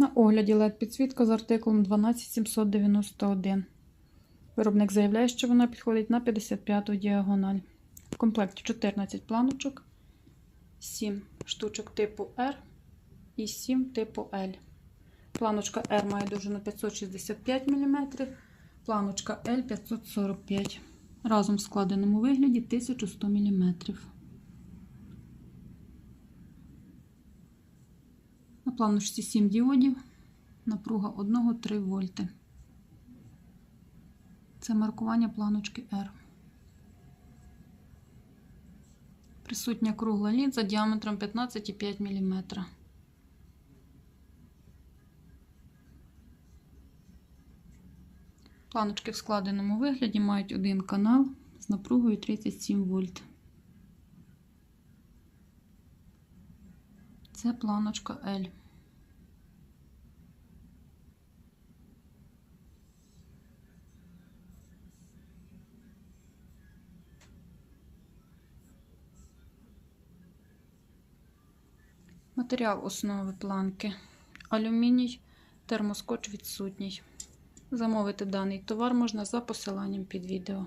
На огляді LED підсвітка з артикулом 12791. Виробник заявляє, що вона підходить на 55-ту діагональ. В комплекті 14 планочок, 7 штучок типу R і 7 типу L. Планочка R має довжину 565 мм, планочка L 545 Разом в складеному вигляді 1100 мм. На планочці 7 діодів, напруга 1-3 вольти. Це маркування планочки R. Присутня кругла лінза діаметром 15,5 мм. Планочки в складеному вигляді мають один канал з напругою 37 вольт. Це планочка L. Матеріал основи планки. Алюміній, термоскоч відсутній. Замовити даний товар можна за посиланням під відео.